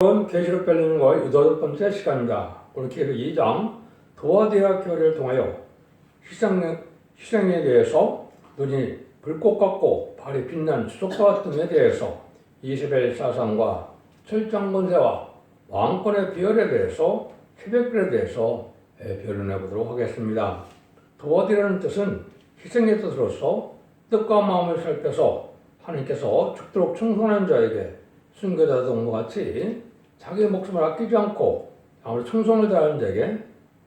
오늘은 계시록 별리는 거의 여덟 번째 시간입니다. 오늘 계시록 2장 도화대학교를 통하여 희생, 희생에 대해서 눈이 불꽃 같고 발이 빛난 수족과 같음에 대해서 이세벨 사상과 철장 권세와 왕권의 비열에 대해서 새벽별에 대해서 예, 변론해 보도록 하겠습니다. 도화대라는 뜻은 희생의 뜻으로서 뜻과 마음을 살펴서 하나님께서 죽도록 충성하는 자에게 순교자 동무와 같이 자기의 목숨을 아끼지 않고 아무리 충성을 다하는 자에게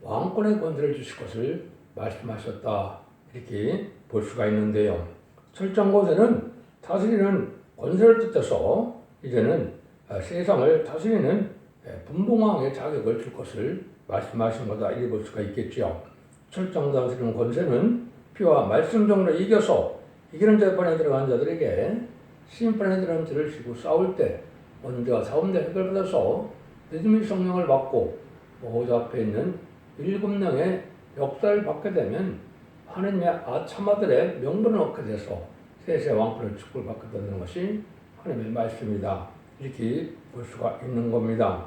왕권의 권세를 주실 것을 말씀하셨다. 이렇게 볼 수가 있는데요. 철장 권세는 다스리는 권세를 뜻해서 이제는 아, 세상을 다스리는 예, 분봉왕의 자격을 줄 것을 말씀하신 거다. 이렇게 볼 수가 있겠죠. 철장 다스리는 권세는 피와 말씀 정으로 이겨서 이기는 재판에 들어간 자들에게 심판에 들어간 죄를 지고 싸울 때 언제와 사원대 해결받아서 늦음의 성령을 받고 보호자 앞에 있는 일곱 명의 역사를 받게 되면 하나님의 아참아들의 명분을 얻게 돼서 세세 왕권을 축복을 받게 되는 것이 하나님의 말씀이다. 이렇게 볼 수가 있는 겁니다.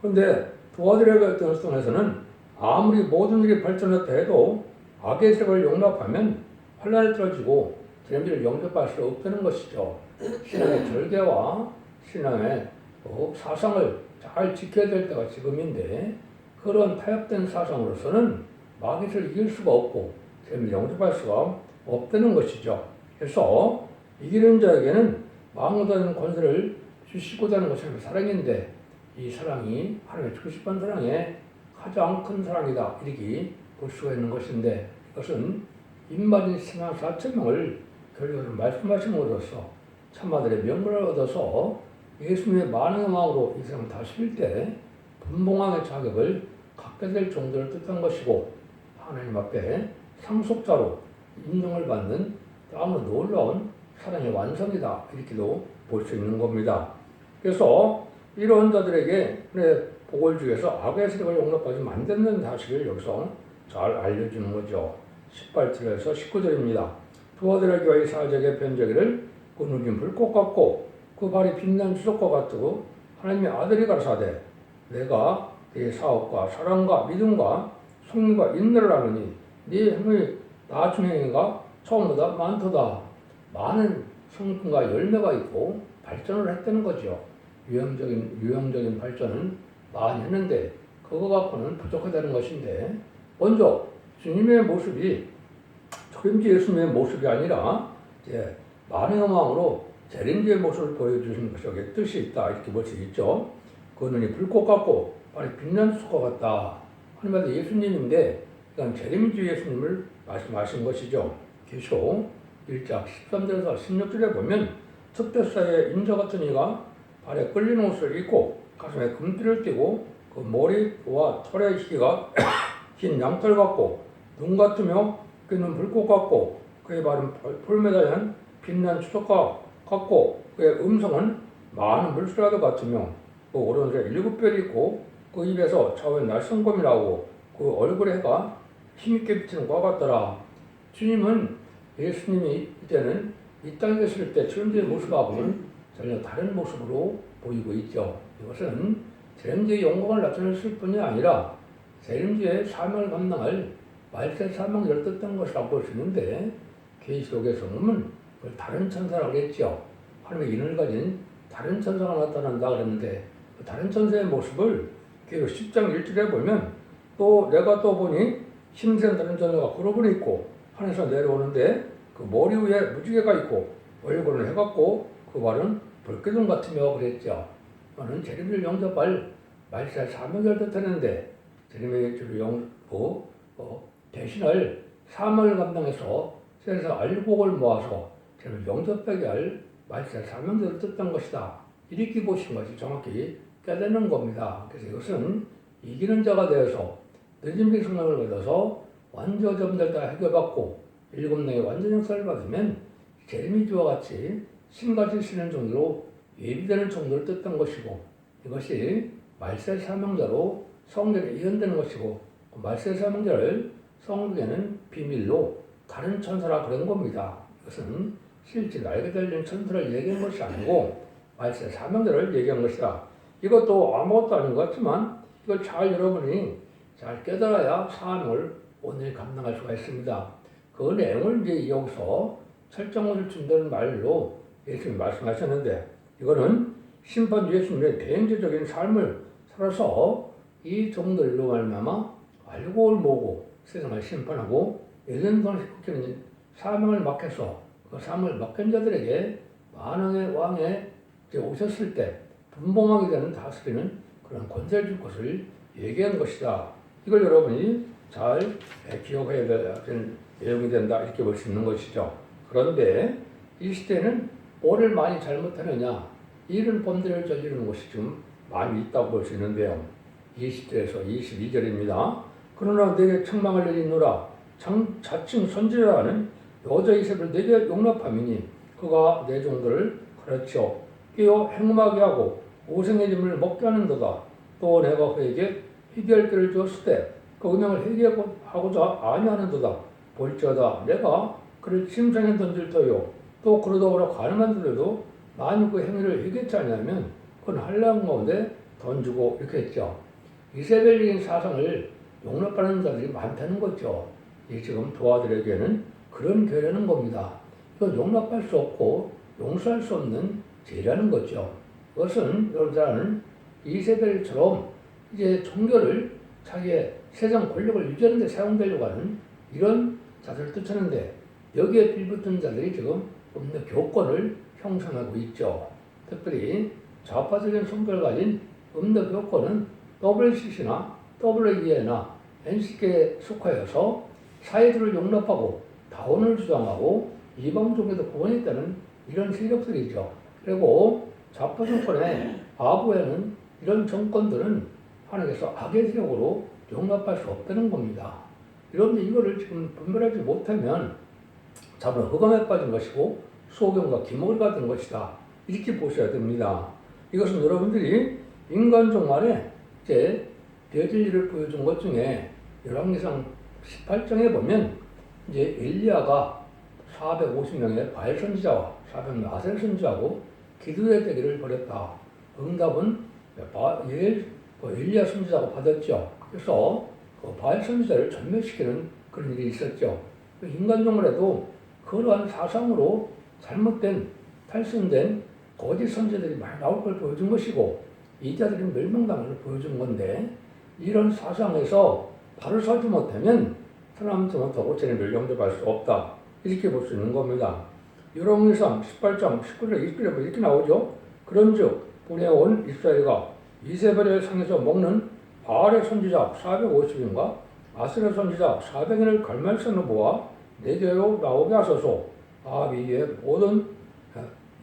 그런데 도와드려야 어떤 속에서는 아무리 모든 일이 발전했다 해도 악의 세력을 용납하면 환란에 떨어지고 재미를 영접할 수 없다는 것이죠. 신앙의 절개와 신앙의 또 사상을 잘 지켜야 될 때가 지금인데 그런 타협된 사상으로서는 마귀를 이길 수가 없고 재미를 영접할 수가 없다는 것이죠. 그래서 이기는 자에게는 마음보다는 권세를 주시고자 하는 것이 사랑인데 이 사랑이 하나님의 싶은 사랑의 가장 큰 사랑이다 이렇게 볼 수가 있는 것인데 이것은 입맞은 신앙 4천 명을 결론을 말씀하심으로써 참마들의 명분을 얻어서 예수님의 많은 마음으로 이 세상을 다스릴 때 분봉왕의 자격을 갖게 될 정도를 뜻한 것이고 하나님 앞에 상속자로 인정을 받는 너무 놀라운 사랑의 완성이다 이렇게도 볼 수 있는 겁니다. 그래서 이런 자들에게 복을 주에서 악의 세력을 용납하지 만드는 사실을 여기서 잘 알려주는 거죠. 18절에서 19절입니다. 두 아들의 교회 사적의 변제기를 그 눈이 불꽃 같고 그 발이 빛난 수족과 같고 하나님의 아들이 가라사대 내가 네 사업과 사랑과 믿음과 성령과 인내를 하느니 네 행위 나중 행위가 처음보다 많도다. 많은 성품과 열매가 있고 발전을 했다는 거죠. 유형적인 유형적인 발전은 많이 했는데 그거 갖고는 부족하다는 것인데 먼저 주님의 모습이 초림지 예수님의 모습이 아니라 이제 만행의 마음으로 재림지의 모습을 보여주신 것에 뜻이 있다 이렇게 볼 수 있죠. 그 눈이 불꽃 같고 발이 빛난 수가 같다. 하나님의 예수님인데 이건 재림지 예수님을 말씀하신 것이죠. 계속 1장 13절에서 16절에 보면 척대사의 인자 같은 이가 발에 끌린 옷을 입고 가슴에 금띠를 띠고 그 머리와 털의 희가 흰 양털 같고 눈 같으며 그는 불꽃 같고 그의 발은 풀매달린 빛난 추석과 같고 그의 음성은 많은 물소라도 같으며 그 오른손에 일곱 뼈이 있고 그 입에서 좌우에 날성검이 나오고 그 얼굴에 해가 힘있게 비치는 것 같더라. 주님은 예수님이 이때는 이 땅에 계실 때 주님의 모습하고는 전혀 다른 모습으로 보이고 있죠. 이것은 재림지의 영광을 나타냈을 뿐이 아니라 재림지의 사명을 감당할 말세 사명을 뜻한 것이라고 볼 수 있는데 계시록에서 보면 그걸 다른 천사라고 했죠. 하나님의 인을 가진 다른 천사가 나타난다 그랬는데 그 다른 천사의 모습을 계속 10장 1절에 보면 또 내가 또 보니 힘센 다른 천사가 그룹을 있고 하늘에서 내려오는데 그 머리 위에 무지개가 있고 얼굴은 해갖고 그 말은 불기둥 같으며 그랬죠. 너는 재림을 영접할 말세 사명을 뜻하는데 재림의 주를 영고 어, 대신을 사명을 감당해서 세상에서 알곡을 모아서 영접하게 할 말세 사명대로 뜻한 것이다. 이렇게 보신 것이 정확히 깨닫는 겁니다. 그래서 이것은 이기는 자가 되어서 늦은 성령을 받아서 완전 점들 다 해결받고 일곱 명의 완전 역사를 받으면 제미주와 같이 신같이 쉬는 정도로 예비되는 정도를 뜻한 것이고 이것이 말세 사명자로 성전에 이현되는 것이고 그 말세 사명자를 성경에는 비밀로 다른 천사라 그런 겁니다. 이것은 실제 날개 달린 천사를 얘기한 것이 아니고 말세 사명자를 얘기한 것이다. 이것도 아무것도 아닌 것 같지만 이걸 잘 여러분이 잘 깨달아야 사안을 오늘 감당할 수가 있습니다. 그 내용을 이제 여기서 설정을 준다는 말로 예수님이 말씀하셨는데 이거는 심판 예수님의 개인적인 삶을 살아서 이 종들로 말미암아 알고 모고 세상을 심판하고 예전 동안 사명을 맡겨서 그 사명을 맡긴 자들에게 만왕의 왕에 오셨을 때 분봉하게 되는 다스리는 그런 권세를 줄 것을 얘기한 것이다. 이걸 여러분이 잘 기억해야 되는 내용이 된다 이렇게 볼 수 있는 것이죠. 그런데 이 시대는 뭐를 많이 잘못하느냐 이런 범죄를 저지르는 것이 좀 많이 있다고 볼 수 있는데요. 20절에서 22절입니다. 그러나 내게 책망을 내리노라 장, 자칭 선지자라는 여자 이세를 내게 용납함이니 그가 내 종들을 가르쳐 깨어 행음하게 하고 오생의 짐을 먹게 하는도다. 또 내가 그에게 희귀할 때를 주었을 때그 은행을 회개하고자 아니하는도다. 볼지어다 내가 그를 침상에 던질 터요. 또 그러더구나 가능한 들에도 만일 그 행위를 회개치 않으면 그건 한량 가운데 던지고 이렇게 했죠. 이세벨적인 사상을 용납하는 자들이 많다는 거죠. 이 지금 도와드에게는 그런 죄라는 겁니다. 이건 용납할 수 없고 용서할 수 없는 죄라는 거죠. 그것은 여러분들은 이세벨처럼 이제 종교를 자기의 세상 권력을 유지하는 데 사용되려고 하는 이런 자들을 뜻하는데 여기에 빌붙은 자들이 지금 없는 교권을 형성하고 있죠. 특별히 좌파적인 성격을 가진 음력 교권은 WCC나 WE나 NCK에 속하여서 사회주를 용납하고 다원을 주장하고 이방종에도 구원했다는 이런 세력들이죠. 그리고 좌파 정권의 아부에는 이런 정권들은 하나님께서 악의 세력으로 용납할 수 없다는 겁니다. 그런데 이거를 지금 분별하지 못하면 잡은 흑암에 빠진 것이고 소경과 기목을 받은 것이다. 이렇게 보셔야 됩니다. 이것은 여러분들이 인간 종말에 이제 대진리를 보여준 것 중에 열왕기상 18장에 보면 이제 엘리야가 450명의 바알 선지자와 400명 아셀 선지자하고 기도의 대기를 벌였다. 응답은 예, 그 엘리야 선지자가 받았죠. 그래서 그 바알 선지자를 전멸시키는 그런 일이 있었죠. 그 인간 종말에도 그러한 사상으로 잘못된 탈선된 거짓 선지들이 많이 나올 걸 보여준 것이고 이자들이 멸망당을 보여준 건데 이런 사상에서 바로 서지 못하면 사람한테 못하고 쟤는 멸망당할 수 없다 이렇게 볼 수 있는 겁니다. 요령상 18장 19절 20절에 이렇게 나오죠. 그런즉 보내온 이스라엘과 이세벨의 상에서 먹는 바알의 선지자 450인과 아스의 선지자 400인을 갈멜산으로 모아 내게로 나오게 하소서 아비의 모든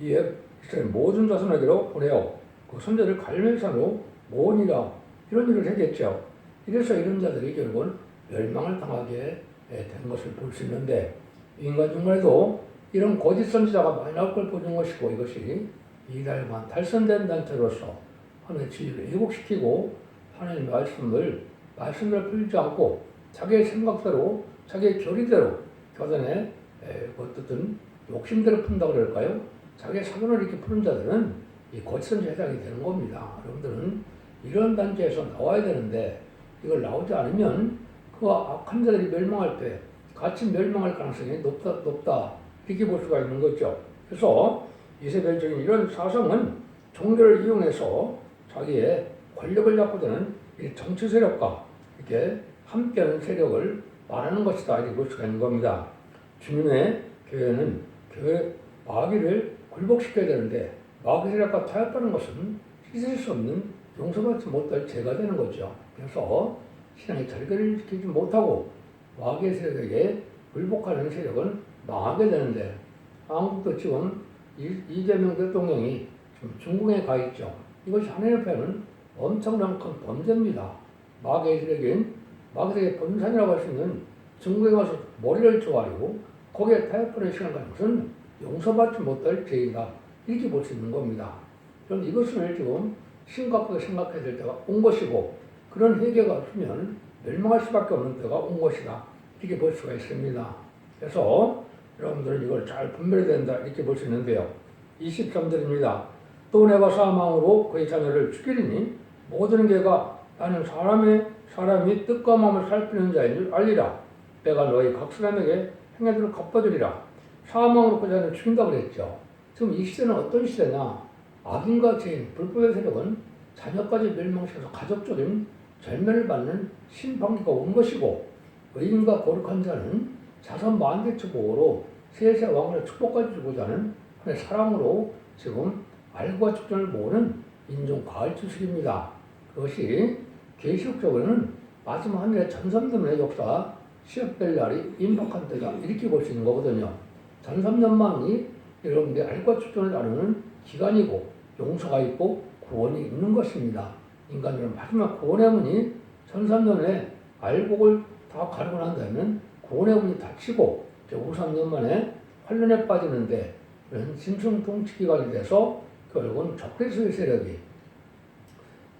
이에 이스라엘 모든 자손에게로 보내어 그 선제를 갈멜산으로 모으니라 이런 일을 했겠죠. 이래서 이런 자들이 결국은 멸망을 당하게 된 것을 볼 수 있는데 인간 중간에도 이런 거짓 선지자가 많이 나올 걸 보는 것이고 이것이 이달만 탈선된 단체로서 하나님의 진리를 왜곡시키고 하나님의 말씀을 말씀을 풀지 않고 자기의 생각대로 자기의 결의대로 교단에 어떻든 욕심대로 푼다고 그럴까요? 자기의 사견을 이렇게 푸는 자들은 이 거짓 선지에 해당이 되는 겁니다. 여러분들은 이런 단계에서 나와야 되는데 이걸 나오지 않으면 그 악한 자들이 멸망할 때 같이 멸망할 가능성이 높다, 높다. 이렇게 볼 수가 있는 거죠. 그래서 이세벨적인 이런 사상은 종교를 이용해서 자기의 권력을 잡고 되는 정치 세력과 이렇게 함께하는 세력을 말하는 것이다. 이렇게 볼 수가 있는 겁니다. 주님의 교회는 교회 마귀를 굴복시켜야 되는데 마귀 세력과 타협하는 것은 씻을 수 없는 용서받지 못할 죄가 되는 거죠. 그래서 신앙의 절개를 지키지 못하고 마귀의 세력에게 굴복하는 세력은 망하게 되는데 한국도 지금 이재명 대통령이 지금 중국에 가 있죠. 이것이 하나님 앞에는 엄청난 큰 범죄입니다. 마귀의 세력인 마귀의 범산이라고 할 수 있는 중국에 가서 머리를 쪼아리고 거기에 타협하는 시간 가는 것은 용서받지 못할 죄이다. 이렇게 볼 수 있는 겁니다. 그럼 이것을 지금 심각하게 생각해야 될 때가 온 것이고 그런 회개가 없으면 멸망할 수밖에 없는 때가 온 것이다. 이렇게 볼 수가 있습니다. 그래서 여러분들은 이걸 잘 분별해야 된다. 이렇게 볼 수 있는데요. 23절입니다. 또 내가 사망으로 그의 자녀를 죽이리니 모든 개가 나는 사람의 사람이 뜻과 마음을 살피는 자인 줄 알리라. 내가 너희 각 사람에게 행해들을 갚아주리라. 사망으로 그 자녀를 죽인다고 그랬죠. 지금 이 시대는 어떤 시대냐? 악인과 죄인, 불법의 세력은 자녀까지 멸망시켜서 가족적인 절멸을 받는 심판기가 온 것이고 의인과 거룩한 자는 자선 만대처 보호로 세세 왕을 축복까지 주고자 하는 하나의 사랑으로 지금 알과 축전을 모으는 인종 가을 주식입니다. 그것이 계시록적으로는 마지막 하늘의 전삼년의 역사 시작될 날이 임박한 때다 이렇게 볼 수 있는 거거든요. 전삼년만이 여러분들이 알과 축전을 나누는 기간이고 용서가 있고 구원이 있는 것입니다. 인간들은 마지막 구원의 문이 전삼년에 알곡을 다 가르고 난 다음에는 구원의 문이 닫히고 이제 5, 3년 만에 환란에 빠지는데 이런 짐승 통치 기간이 돼서 결국은 적그리스의 세력이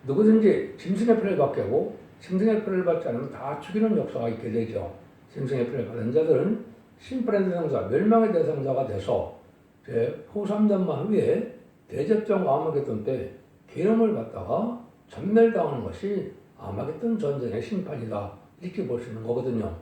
누구든지 짐승의 표를 받게 하고 짐승의 표를 받지 않으면 다 죽이는 역사가 있게 되죠. 짐승의 표를 받은 자들은 심판의 대상자, 멸망의 대상자가 돼서 이제 후 3년만 후에 대접정 아마겟돈 때 기름을 받다가 전멸당하는 것이 아마겟돈 전쟁의 심판이다 이렇게 있는 거거든요.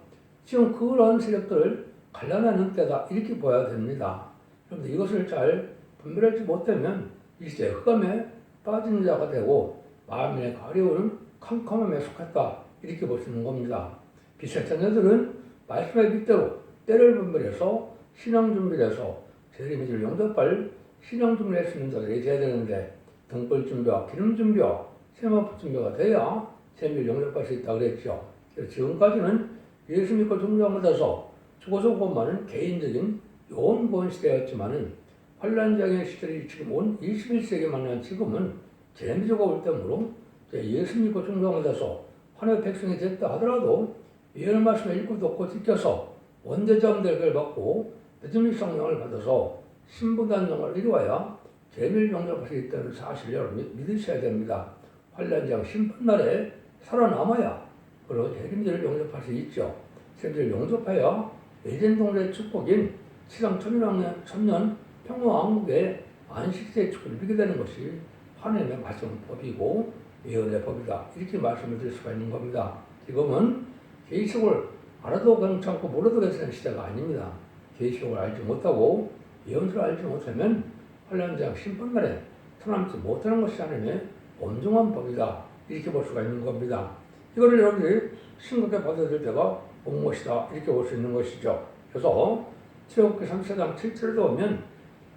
지금 그런 세력들을 갈라내는 때다 이렇게 봐야 됩니다. 그런데 이것을 잘 분별하지 못하면 이 시대 흑암에 빠진 자가 되고 마음에 가려우는 캄캄함에 속했다 이렇게 볼 수 있는 겁니다. 빛의 자녀들은 말씀의 빛대로 때를 분별해서 신앙 준비를 해서 제대로 믿을 영접할 신앙 준비를 있는 자들이 돼야 되는데 등불 준비와 기름 준비와 세마포 준비가 돼야 세밀 영접할 수 있다 그랬죠. 지금까지는 예수 믿고 종교하면서 죽어서 구원하는 개인적인 요원구원 시대였지만은 환란장의 시절이 지금 온 21세기 만난 지금은 재미조가 올 때므로 예수 믿고 종교하면서 하나의 백성이 됐다 하더라도 예언 말씀을 읽고 듣고 지켜서 원대장들을 받고 늦음이 성령을 받아서 신부단정을 이루어야 재밀 영접할 수 있다는 사실을 여러분 믿으셔야 됩니다. 환란장 심판날에 살아남아야 그리고 재림들을 영접할 수 있죠. 세들을 영접하여 예전 동네의 축복인 시상 천년, 평화왕국의 안식세의 축복을 누리게 되는 것이 하나님의 말씀법이고 예언의 법이다. 이렇게 말씀을 드릴 수가 있는 겁니다. 지금은 계시록을 알아도 괜찮고 모르도 괜찮은 시대가 아닙니다. 계시록을 알지 못하고 예언서를 알지 못하면 환란장 심판날에 살아남지 못하는 것이 하나님의 엄중한 법이다. 이렇게 볼 수가 있는 겁니다. 이거를 여러분들이 심각하게 받아들일 때가 온 것이다. 이렇게 볼 수 있는 것이죠. 그래서 최후기 3세장 7절에 보면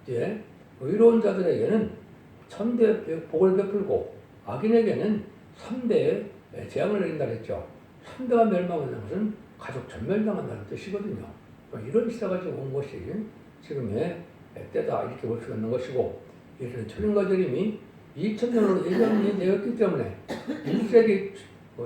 이제 의로운 자들에게는 천대 복을 베풀고 악인에게는 3대의 재앙을 내린다 그랬죠. 3대가 멸망한다는 것은 가족 전멸당한다는 뜻이거든요. 이런 시대가 지금 온 것이 지금의 때다 이렇게 볼 수 있는 것이고 예수는 천인과 재림이 2000년으로 예정이 되었기 때문에 1세기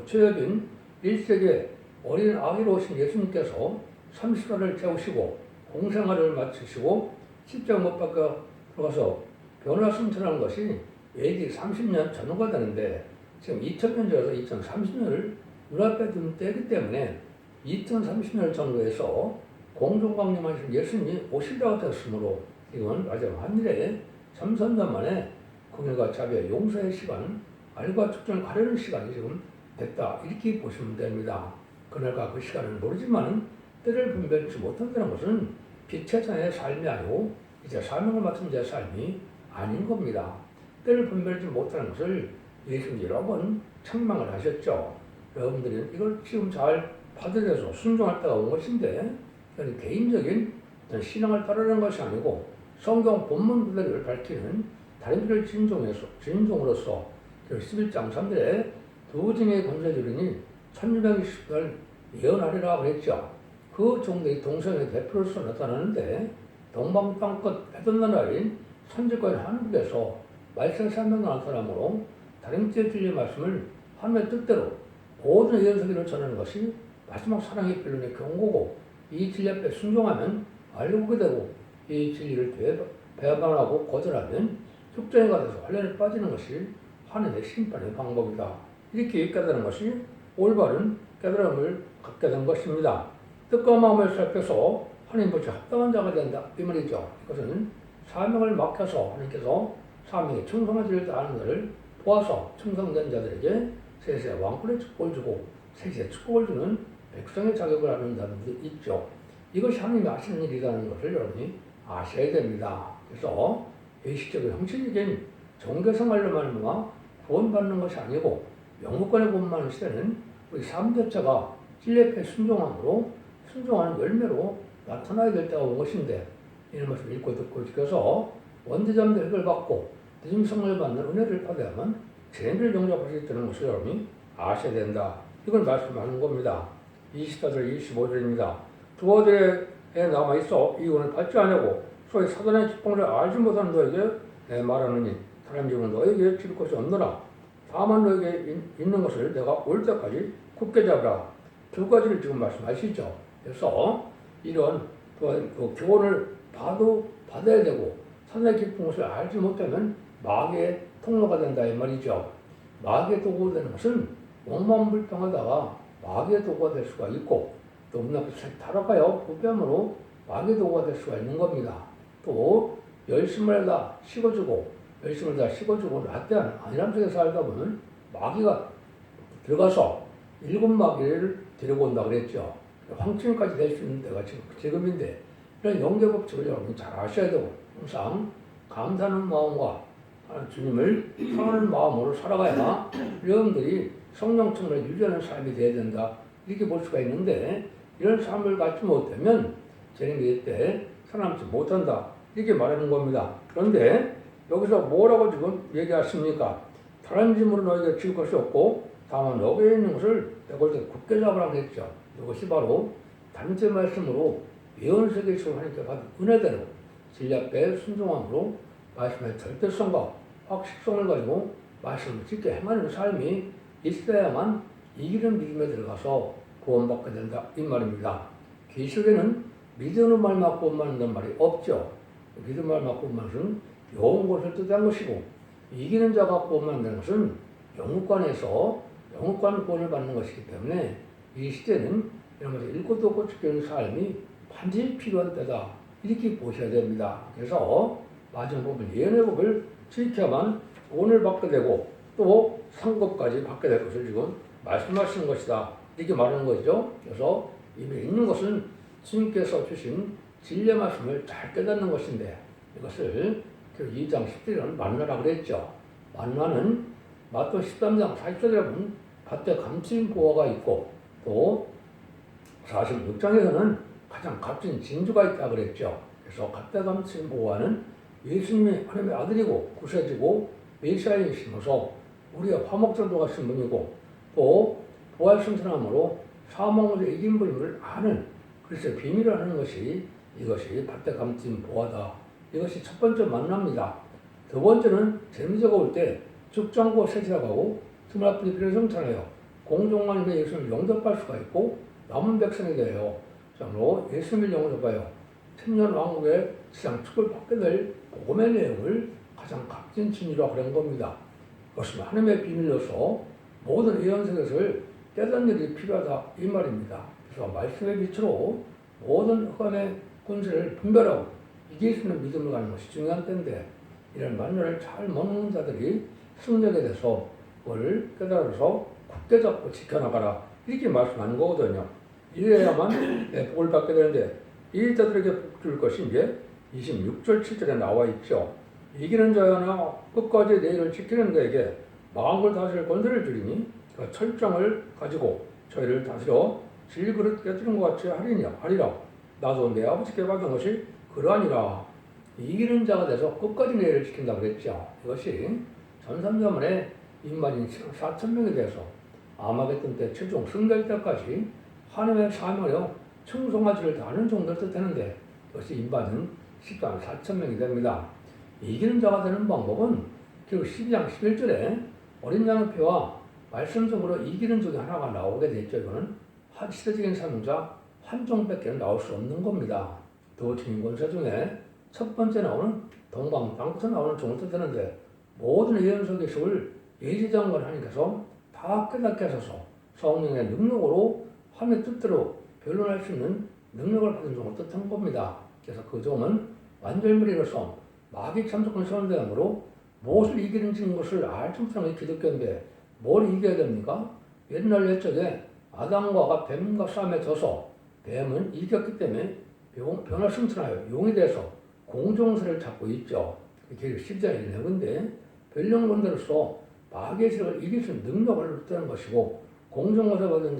초여진 1세기에 어린 아기로 오신 예수님께서 30살을 채우시고 공생활을 마치시고 십자가 못 박혀 들어가서 변화 승천하는 것이 AD 30년 전후가 되는데 지금 2000년 전에서 2030년을 눈앞에 둔 때이기 때문에 2030년 정도에서 공동강림하신 예수님이 오시다가 됐으므로 이건 마지막 한일에 3, 4년 만에 공일과 자비의 용서의 시간, 알과 축전을 가려는 시간이 지금 됐다. 이렇게 보시면 됩니다. 그날과 그 시간을 모르지만 때를 분별치 못한다는 것은 빛의 자의 삶이 아니고 이제 사명을 맡은 자의 삶이 아닌 겁니다. 때를 분별치 못하는 것을 예수님 여러 번 책망을 하셨죠. 여러분들이 이걸 지금 잘 받아들여서 순종할 때가 온 것인데 개인적인 신앙을 따르는 것이 아니고 성경 본문 그대를 밝히는 다른들을 진종해서 진종으로서 11장 3절에 두 증의 건설주리니 1620달 예언하리라 그랬죠. 그 종들이 동성의 대표로서 나타나는데 동방 땅끝 해던 나라인 선지권 한국에서 말씀 사명을 한 사람으로 다른 진리의 말씀을 하나님의 뜻대로 모든 예언서기를 전하는 것이 마지막 사랑의 필론의 경고고 이 진리 앞에 순종하면 알고게 되고 이 진리를 배반하고 거절하면 흑전에 가서 환란에 빠지는 것이 하나님의 심판의 방법이다. 이렇게 깨달은 것이 올바른 깨달음을 갖게 된 것입니다. 뜻과 마음을 살펴서 하나님 보시 합당한 자가 된다. 이 말이죠. 이것은 사명을 맡겨서 하나님께서 사명에 충성하지를 다하는 자를 보아서 충성된 자들에게 세세 왕권의 축복을 주고 세세 축복을 주는 백성의 자격을 하는 자들도 있죠. 이것이 하나님이 하시는 일이라는 것을 여러분이 아셔야 됩니다. 그래서 의식적인 형식적인 종교생활로만 마 구원받는 것이 아니고 영국권의 구원받는 시대는 우리 삶 자체가 찔레패 순종함으로 순종하는 열매로 나타나야 될 때가 온 것인데 이런 말씀 읽고 듣고 지켜서 원대자들의 을 받고 늦은 성을 받는 은혜를 받아야만 죄를 용납할 수 있다는 것을 여러분이 아셔야 된다. 이걸 말씀하는 겁니다. 24절 25절입니다. 두어들에 남아 있어 이 은을 받지 않고 소위 사단의 직봉을 알지 못하는 너에게 내 말하느니 다른 집은 너에게 줄 것이 없노라. 다만 너에게 있- 있는 것을 내가 올 때까지 굳게 잡으라. 두 가지를 지금 말씀하시죠. 그래서 이런 또한 그 교훈을 봐도 받아야 되고 깊은 것을 알지 못하면 마귀의 통로가 된다 이 말이죠. 마귀의 도구가 되는 것은 원만불평하다가 마귀의 도구가 될 수가 있고 또 문앞에 타락하여 부패함으로 마귀의 도구가 될 수가 있는 겁니다. 또 열심을 다 식어주고 열심을 다 식어주고 라떼한 안일함 속에 살다 보면 마귀가 들어가서 일곱 마귀를 데리고 온다 그랬죠. 황천까지 될 수 있는 때가 지금 지금인데 이런 영계 법칙을 여러분 잘 아셔야 되고 항상 감사하는 마음과 주님을 사랑하는 마음으로 살아가야 여러분들이 성령 충만을 유지하는 삶이 돼야 된다 이렇게 볼 수가 있는데 이런 삶을 갖지 못하면 재림이 때 살아남지 못한다 이렇게 말하는 겁니다. 그런데 여기서 뭐라고 지금 얘기하십니까? 다른 짐으로 너희가 질 것이 없고 다만 너희에 있는 것을 내가 때 굳게 잡으라 그랬죠. 이것이 바로 단체 말씀으로 예언석의 시을 하니까 받은 은혜대로 앞에 순종함으로 말씀의 절대성과 확실성을 가지고 말씀을 지켜 행하는 삶이 있어야만 이기는 믿음에 들어가서 구원받게 된다 이 말입니다. 계시록에는 믿음으로 말만 구원받는다는 말이 없죠. 믿음 말만 구원받는 것은 좋은 것을 뜻한 것이고 이기는 자가 구원받는 것은 영국관에서 영국관 구원을 받는 것이기 때문에 이 시대는 이런 것을 읽고 듣고 지키는 삶이 반드시 필요한 때다. 이렇게 보셔야 됩니다. 그래서 마지막 법을 예언의 법을 지켜야만 돈을 받게 되고 또 상급까지 받게 될 것을 지금 말씀하시는 것이다. 이렇게 말하는 거죠. 그래서 이미 있는 것은 주님께서 주신 진리의 말씀을 잘 깨닫는 것인데 이것을 그 2장 10절에는 만나라 그랬죠. 만나는 마또 13장 40절에 보면 밭에 감추인 보화가 있고 또 46장에서는 가장 값진 진주가 있다 그랬죠. 그래서 밭에 감추인 보화는 예수님이 하나님의 아들이고 구세주고 메시아이심어서 우리가 화목전도가 신분이고 또 부활승천함으로 사망으로 이긴 분임을 아는 그래서 비밀을 하는 것이 이것이 감춘 보화다. 이것이 첫 번째 만납니다. 두 번째는 재미자가 올때 죽장고 세시라가고 스마트폰이 필요성찬하여 공종만임의 예수를 영접할 수가 있고 남은 백성이 되어 참으로 예수님을 영접하여 천년 왕국의 시장 축을 받게 될 복음의 내용을 가장 값진 진리로 그런 겁니다. 그것은 하나님의 비밀로서 모든 예언 속에서를 깨닫는 일이 필요하다 이 말입니다. 그래서 말씀의 빛으로 모든 흑암의 군세를 분별하고 이길 수 있는 믿음을 가는 것이 중요한 때인데 이런 만나를 잘 먹는 자들이 승리하게 돼서 그걸 깨달아서 굳게 잡고 지켜나가라 이렇게 말씀하는 거거든요. 이래야만 내 복을 받게 되는데 이 자들에게 복 줄 것이 이제 26절 7절에 나와 있죠. 이기는 자나 끝까지 내일을 지키는 자에게 마음을 다스릴 권세를 주리니 그 철장을 가지고 저희를 다스려 질그릇 깨뜨린 것 같이 하리냐 하리라 나도 내 아버지께 받은 것이 그러하니라 이기는 자가 돼서 끝까지 내일을 지킨다 그랬죠. 이것이 전삼자문에 인만인 4천 명에 대해서 아마겟돈 때 최종 승될 때까지 하나님의 사명하여 충성하지를 다하는 정도를 뜻하는데 이것이 인반은 10단 4천 명이 됩니다. 이기는 자가 되는 방법은 결국 12장 11절에 어린 양의 표와 말씀적으로 이기는 쪽에 하나가 나오게 됐죠. 이거는 한 시대적인 사명자 한종밖에 나올 수 없는 겁니다. 두 증권세 중에 첫 번째 나오는 동방 땅끝에 나오는 종을 뜻하는데 모든 예언서 기식을 예지장관 하나님께서 다 깨닫게 하셔서 성령의 능력으로 하나님의 뜻대로 변론할 수 있는 능력을 받은 종을 뜻한 겁니다. 그래서 그 종은 완전물이로서 마귀 참석권 선언되므로 무엇을 이기는 것을 게 기독교인데 뭘 이겨야 됩니까? 옛날 옛적에 아담과 뱀과 싸움에 져서 뱀은 이겼기 때문에 용- 변화 승천하여 용이 돼서 공정세를 잡고 있죠. 이게 십자의 내건데 변령론대로서 마귀의 세력을 이길 수 있는 능력을 얻는 것이고 공정거세 받은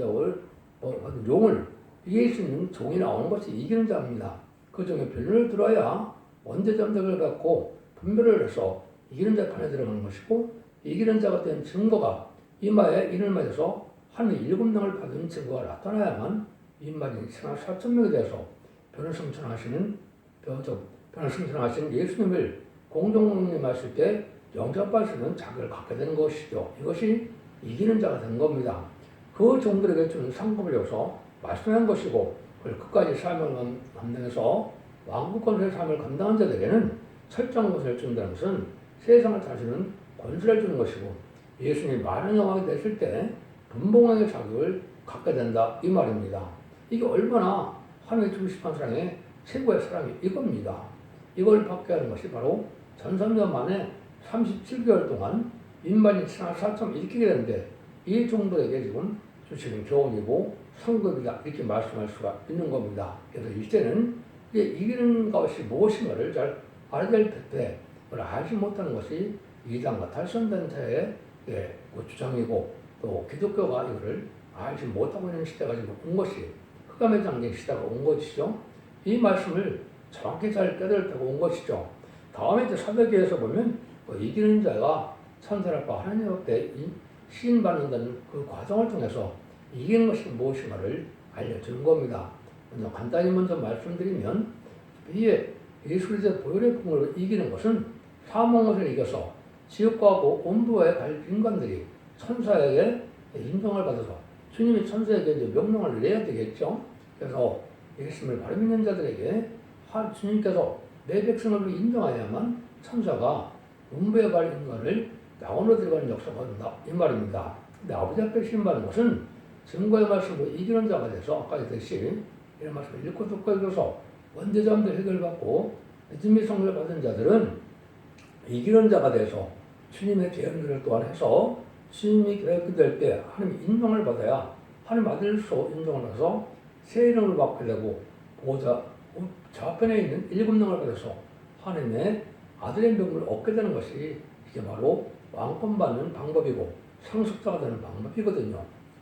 받은 용을 이길 수 있는 종이 나오는 것이 이기는 자입니다. 그 중에 변론을 들어야 원대점득을 갖고 분별을 해서 이기는 자 판에 들어가는 것이고 이기는 자가 된 증거가 이마에 이를 맞아서 하늘 일곱 명을 받은 증거가 나타나야만 이마진 신화 사천 명에 대해서 변을 승천하시는 변을 승천하신 예수님을 공동님하실 때 있는 자격을 갖게 되는 것이죠. 이것이 이기는 자가 되는 겁니다. 그 종들에게 주는 상급을 여기서 말씀한 것이고 그걸 끝까지 삶을 감- 감당해서 왕국 권세의 삶을 감당한 자들에게는 설정한 것을 준다는 것은 세상을 다스리는 권세를 주는 것이고 예수님이 많은 영광이 됐을 때 분봉왕의 자격을 갖게 된다 이 말입니다. 이게 얼마나 하나님의 중심한 사랑의 최고의 사랑이 이겁니다. 이걸 받게 하는 것이 바로 전삼년 만에 37개월 동안 인반이 신앙을 사점 일으키게 되는데 이 정도에게 지금 주시는 교훈이고 상급이다 이렇게 말씀할 수가 있는 겁니다. 그래서 이때는 이기는 것이 무엇인가를 잘 알아야 될 텐데 그걸 알지 못하는 것이 이단과 탈선단체의 예, 그 주장이고 또 기독교가 이거를 알지 못하고 있는 시대가 지금 온 것이 흑암의 장기 시대가 온 것이죠. 이 말씀을 정확히 잘 때가 온 것이죠. 다음에 이제 사도기에서 보면 그 이기는 자가 천사랄까 하나님 앞에 시인받는다는 그 과정을 통해서 이기는 것이 무엇인가를 알려주는 겁니다. 먼저 간단히 먼저 말씀드리면 이에 예수 그리스도의 보혈의 풍으로 이기는 것은 사망을 이겨서 지옥과고 온부에 갈 인간들이 천사에게 인정을 받아서 주님이 천사에게 이제 명령을 내야 되겠죠. 그래서 예수님을 바로 믿는 자들에게 하- 주님께서 내 백성을 인정해야만 천사가 음부에 갈 인간을 나원으로 들어가는 역사가 된다 이 말입니다. 근데 아버지 앞에 신받는 것은 증거의 말씀으로 이기는 자가 돼서 아까 했듯이 이런 말씀을 읽고 듣고 읽어서 원대자들 해결받고 믿음의 성을 받은 자들은 이기는 자가 돼서 주님의 계획을 또한 해서 주님이 계획될 때 하나님 인정을 받아야 하나님 아들로 인정을 해서 새 이름을 받게 되고 보호자 좌편에 있는 일곱 명을 받아서 하나님의 아들의 명을 얻게 되는 것이 이게 바로 왕권 받는 방법이고 상속자가 되는 방법이거든요.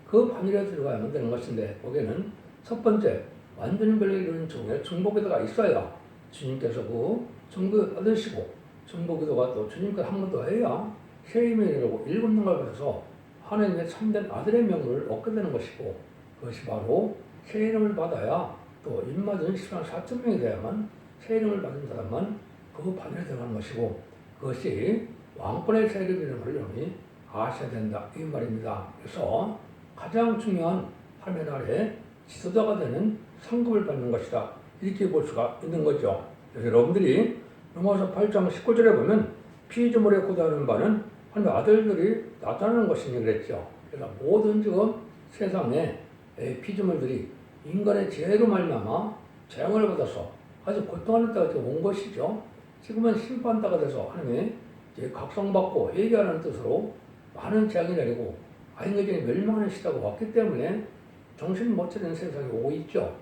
그 반열에 들어가야만 되는 것인데 거기에는 첫 번째 완전히 별로 이루는 중에 중보기도가 있어야 주님께서 그 중보 받으시고 중보기도가 또 주님께 한 번 더 해야 이르고 일곱 받아서 하나님의 참된 아들의 명을 얻게 되는 것이고 그것이 바로 새 이름을 받아야 또 입맞은 시간 4천 명이 돼야만 새 이름을 받은 사람만 그 반열에 들어가는 것이고 그것이 왕권의 새 이름이라는 걸 여러분이 아셔야 된다 이 말입니다. 그래서 가장 중요한 하나님의 나라의 지도자가 되는 상급을 받는 것이다 이렇게 볼 수가 있는 거죠. 그래서 여러분들이 로마서 8장 19절에 보면 피조물에 고다하는 바는 하나님의 아들들이 나타나는 것이니 그랬죠. 그래서 모든 지금 세상에 피조물들이 인간의 죄로 말미암아 재앙을 받아서 아주 고통하는 때가 온 것이죠. 지금은 심판 때가 돼서 하나님의 각성받고 회개하는 뜻으로 많은 재앙이 내리고 아인들이 멸망하는 시대가 왔기 때문에 정신 못 차리는 세상이 오고 있죠.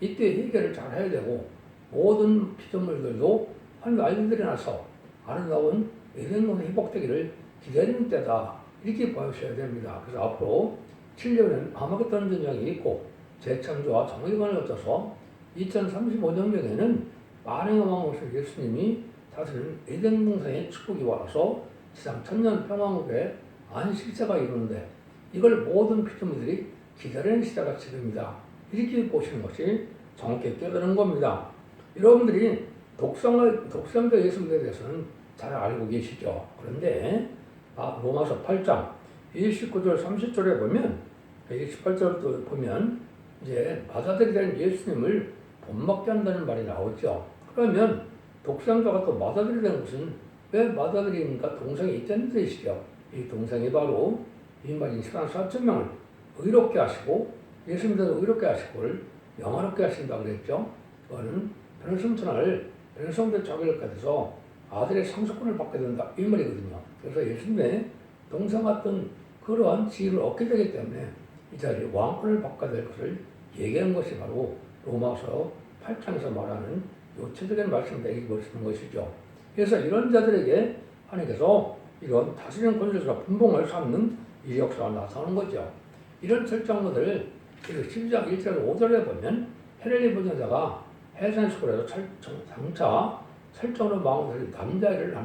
이때 회개를 잘 해야 되고 모든 피조물들도 하나님 아이들이 나서 아름다운 예전의 회복되기를 기다리는 때다. 이렇게 보셔야 됩니다. 그래서 앞으로 7년은 아마겟돈 전쟁이 있고 재창조와 정의관을 거쳐서 2035년경에는 만행의 왕으로서 예수님이 다스리는 에덴 동산의 축복이 와서 지상 천년 평화국의 안식자가 이루는데 이걸 모든 피조물들이 기다리는 시대가 지금이다. 이렇게 보시는 것이 정확히 깨달은 겁니다. 여러분들이 독성의, 독성자 예수님에 대해서는 잘 알고 계시죠. 그런데 아, 로마서 8장 29절 30절에 보면 28절도 보면 이제 받아들이는 예수님을 본받게 한다는 말이 나오죠. 그러면 독생자가 또 받아들이는 것은 왜 받아들이니까 동생이 있다는 뜻이죠. 이 동생이 바로 인간인 시간 4천 명을 의롭게 하시고 예수님도 의롭게 하시고를 영화롭게 하신다 그랬죠. 그거는 변성천을 변성된 자격을 가져서 아들의 상속권을 받게 된다 이 말이거든요. 그래서 예수님의 동생 같은 그러한 지위를 얻게 되기 때문에 이 자리에 왕권을 받게 될 것을 얘기하는 것이 바로 로마서 8장에서 말하는 요체적인 말씀을 보시는 것이죠. 그래서 이런 자들에게 하나님께서 이런 다스리는 권세가 분봉을 삼는 이 역사가 나타나는 거죠. 이런 설정들을 12장 1절 5절에 보면 헤렐리 보전자가 해산 수고에서 장차 설정으로 마음을 남자를.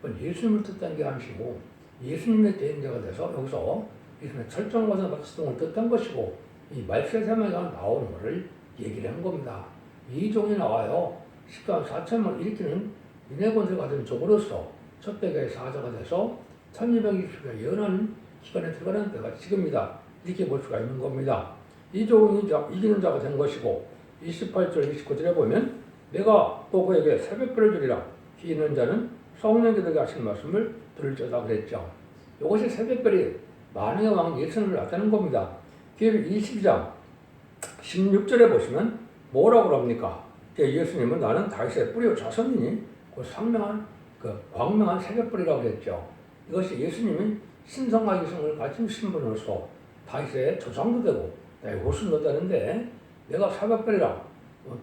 그건 예수님을 뜻한 게 아니시고 예수님의 대행자가 돼서 여기서 예수님의 설정과는 박수동을 뜻한 것이고 이 말세세마가 나오는 것을 얘기를 한 겁니다. 이 종이 나와요. 10만 4천만 일으키는 인해 권세가 가진 종으로서 첫 대가의 사자가 돼서 1220가 연한 기간에 들어가는 때가 지금이다. 이렇게 볼 수가 있는 겁니다. 이 종이 이기는 자가 된 것이고 28절 29절에 보면 내가 또 그에게 새벽별을 주리라 기는 자는 성령께서 하신 말씀을 들을지어다 그랬죠. 이것이 새벽별이 만왕의 왕 예수님을 나타내는 겁니다. 기를 22장 16절에 보시면 뭐라고 합니까? 예수님은 나는 다윗의 뿌리요 자손이니 그 상명한 그 광명한 새벽불이라고 그랬죠. 이것이 예수님이 신성과 이성을 가진 신분으로서 다윗의 조상도 되고 나의 호순도 되는데 내가 새벽별이라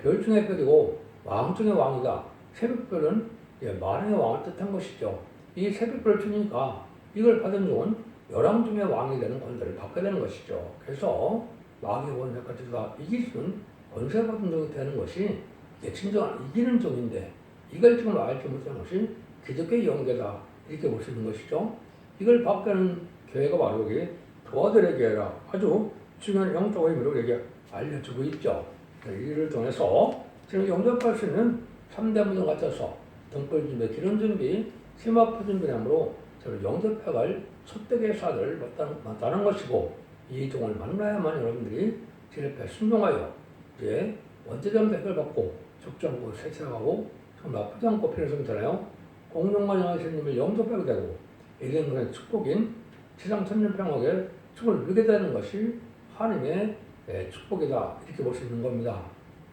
별 중의 별이고 왕 중의 왕이다. 새벽별은 예, 만왕의 왕을 뜻한 것이죠. 이 새벽별을 주니까 이걸 받은 종은 열왕 중의 왕이 되는 권세를 받게 되는 것이죠. 그래서 마귀의 권세까지 다 이길 수는 권세 받은 종이 되는 것이 이게 진정한 이기는 종인데 이걸 지금 알지 못하는 것이 기독교의 영계다 이렇게 볼 수 있는 것이죠. 이걸 하는 교회가 바로 여기 도와드리게라 아주 중요한 영적 의미로 여기 알려주고 있죠. 이를 통해서 지금 영접할 수 있는 3대 문을 갖춰서 등불 준비, 기름 준비, 심화표 준비함으로 저를 영접해갈 첫대의 사들을 맞다는 것이고 이 종을 만나야만 여러분들이 제 옆에 순종하여 이제 원죄점 대결 받고 적정고 세차하고 참 나쁘지 않고 필요성잖아요. 공룡만 하시님을 영접하게 되고 에덴의 축복인 지상 천년 평화에 축을 누리게 되는 것이 하나님의 예, 축복이다 이렇게 볼 수 있는 겁니다.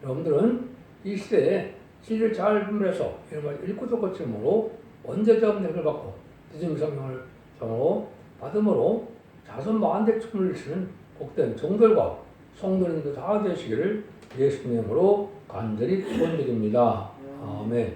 여러분들은 이 시대에 시를 잘 분별해서 이런 읽고도 거침으로 원죄점 대결 받고 늦은 성령을 정으로 받음으로 자손 만대 춤을 추는 복된 종들과 성도님도 다 되시기를 예수님으로 간절히 축원드립니다. 아멘.